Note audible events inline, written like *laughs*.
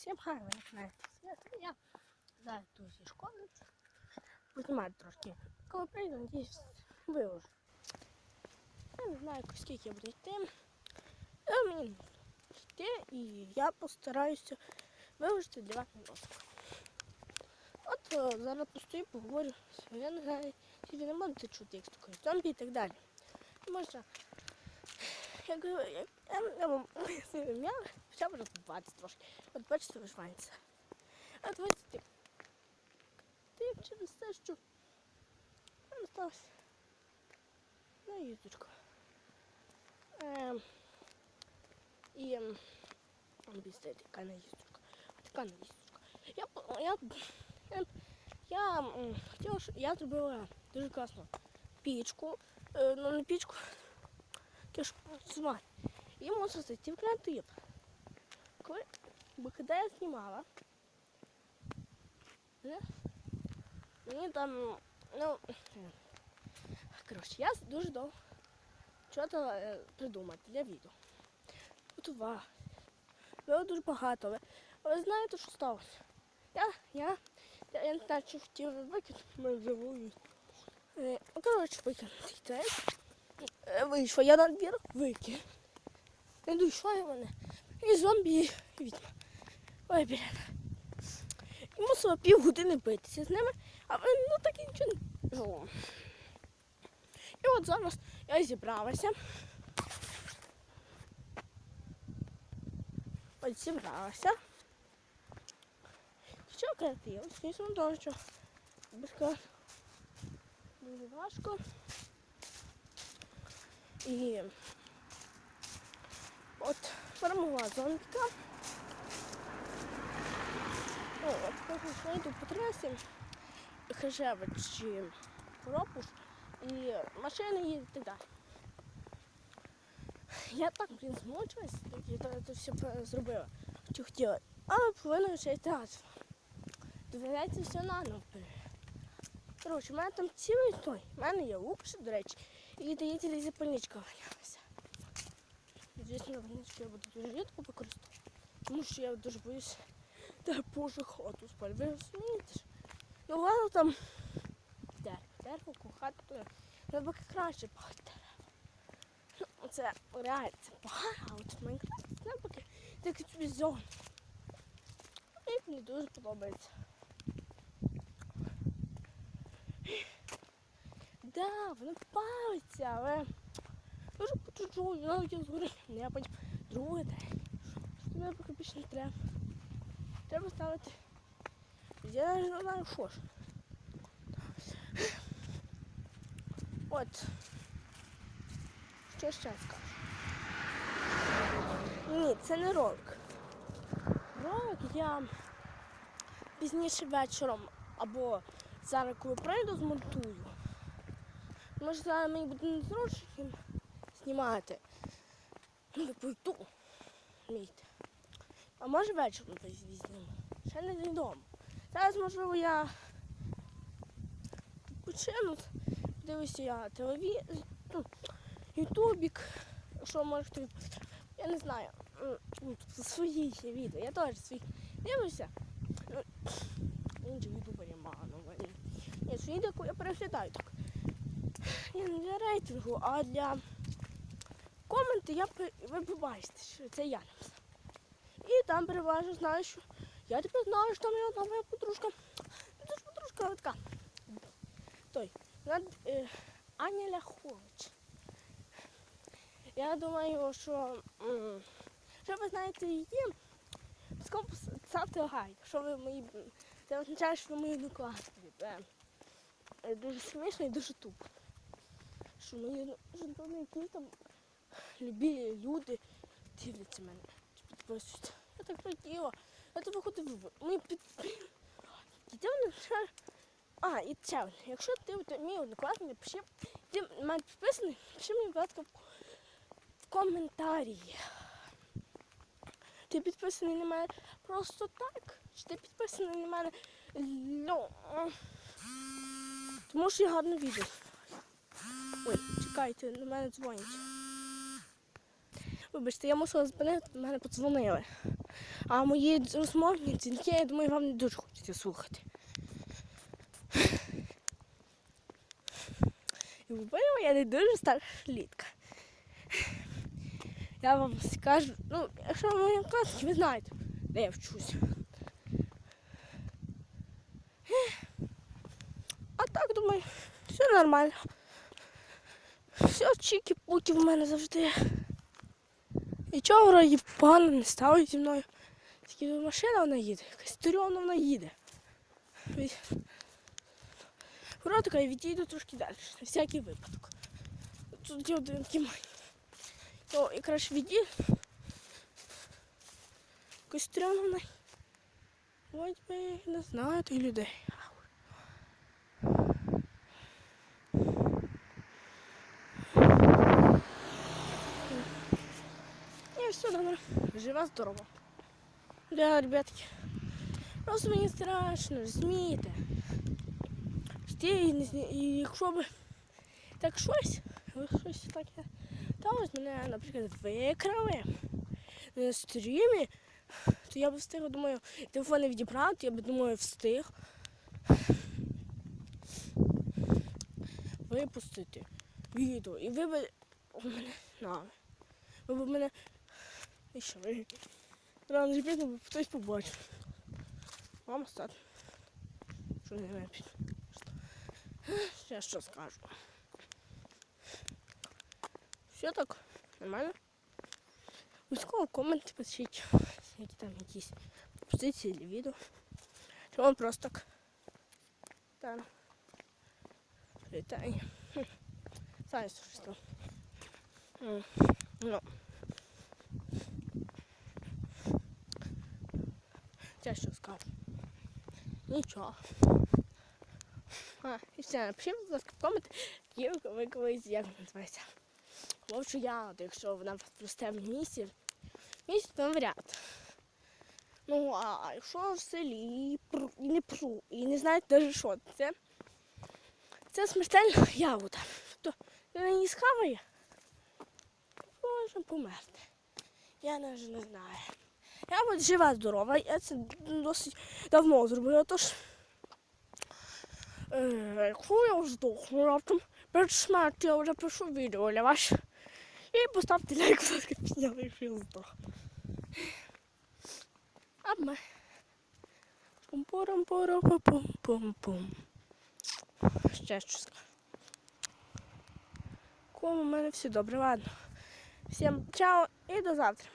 Всім ви знаєте. Я зараз тут зі школи. Познімати трошки. Коли прийду, надіюсь, виложу. Я не знаю, скільки я буду йти. Але мені йти і я постараюся виложити для вас відосик. От е, зараз постою, поговорю. Я не знаю, чи не можете чути, як стукають зомбі і так далі. Можна. Я говорю, я, я, я вам *laughs* поясню, я почав розвиватися трошки. От бачите, вишванця. От бачите, ти через те, що в мене сталося на їздочку. Ем, і ем, обіцяє, така на їздочка. Така на їздочка. Я, по- я, я, я м, хотіла, що я зробила дуже класно пічку, е, ну не пічку, киш смарт. І можна зайти в креатив. Бо коли я знімала, не, мені там, ну, е, коротше, я дуже довго чого-то е, придумати для відео. Готувала. Було дуже багато, але, але знаєте, що сталося? Я, я, я, я наче хотів викинути мою живу. Е, ну, коротше, викинути це. Е, Вийшло, я на двір викинув. Не дійшла я мене. І зомбі, і відьма. Ой, блін. І мусила півгодини битися з ними, а ну так і нічого не жило. І от зараз я зібралася. От зібралася. Що креатив? Звісно, тому що дуже важко. І от перемогла зонтика. О, от що йду по трасі, Хижевич і Пропуш, і машини їдуть далі. Я так, блін, змучилась, я це- все зробила, що хотіла. Але повинна ще й театр. Доведеться все наново. Коротше, у мене там цілий той. У мене є лук, до речі, і дається запальничка валялася. Звісно, запальнички я буду дуже рідко використовувати, тому що я дуже боюсь, *laughs* де боже хату спаль. Ви розумієте? Ну, ладно там дерево, дерево, кохати, треба краще пахати дерева. Це реально, це погано, а от в Майнкрафті це такі собі зони. Мені мені дуже подобається. Да, воно палиться, але навіть я згорю. Ну, я потім друге день. Що поки більше не треба. Треба ставити. Я навіть не знаю, що ж. От. Що ще скажу? Ні, це не ролик. Ролик я пізніше вечором або зараз, коли прийду, змонтую. Може, зараз мені буде незручно їм знімати. Ну, таку йду. Мійте. А може вечором десь візьмемо. Ще не відомо. Зараз, можливо, я почину, дивлюся я телевізор, ну, ютубік, якщо можете. Я не знаю. ну, свої є відео. Я теж свої дивлюся. Ну, Інших ютуберів мало. Ні, свої відео я переглядаю так. Ні, не для рейтингу, а для коменти я ви побачите, що це я написав. І там переважно знаю, що я тепер знаю, що там є одна моя подружка. Ну, Це ж подружка така. Той. Вона е, Аня Ляхович. Я думаю, що, що ви знаєте її, пускай ставте лайк, що ви мої. Це означає, що ви мої однокласники. Е, дуже смішно і дуже тупо. Що мої жінки, там любі люди дивляться мене, підписуються. Я так хотіла. Я то виходив. Мені під... А, і одне. Якщо ти мій однокласник, пиши, ти мене підписаний, пиши мені, будь ласка, в коментарі. Ти підписаний на мене просто так? Чи ти підписаний на мене? Ну, тому що я гарно відео. Ой, чекайте, на мене дзвонять. Вибачте, я мусила зупинити, мене подзвонили. А мої розмовні дзвінки, я думаю, вам не дуже хочеться слухати. І ви я не дуже старша літка. Я вам скажу, ну, якщо ви моєму класі, ви знаєте, де я вчусь. А так думаю, все нормально. Все чікі-пуки в мене завжди. І чого вроді погано не стало зі мною. Тільки машина вона їде, якась турьовна вона їде. Така і відійду трошки далі, на всякий випадок. Тут є один кімай. То і краще відійду. Якось турьовна вона. Ось би не знаю тих людей. І все добре. Жива здорова. Да, ребятки. Просто мені страшно, розумієте? Якщо б так щось, щось таке. Та ось мене, наприклад, викрали на стрімі, то я б встиг, думаю, телефон не відібрав, я б думаю, встиг випустити відео. І ви б мене на. Ви б мене. І що ви? Рано чи пізно б хтось побачив. Мама стат. Що не випить. Я що скажу. Все так? Нормально? Обов'язково коменти пишіть, які там якісь пропозиції для відео. Чи вам просто так. Так. Привітання. Хм. Знаєш, що там. М, Ну. Я що скажу? Нічого. А, і все, напишіть, будь ласка, в комент, які ви колись, як називається. Вовчу ягоду, якщо вона росте в місті. Місті, то навряд. Ну, а якщо в селі і не пру, і не знаєте навіть що це, це смертельна ягода. Тобто, вона її схаває, може померти. Я навіть не знаю. Я от жива здорова, я це досить давно зробила, тож е, якщо я здохну раптом перед смертю, я вже пишу відео для вас. І поставте лайк, будь ласка, підняли, якщо я здох. А ми. пум пором пором пум пум пум Ще щось. Кому в мене все добре, ладно. Всім чао і до завтра.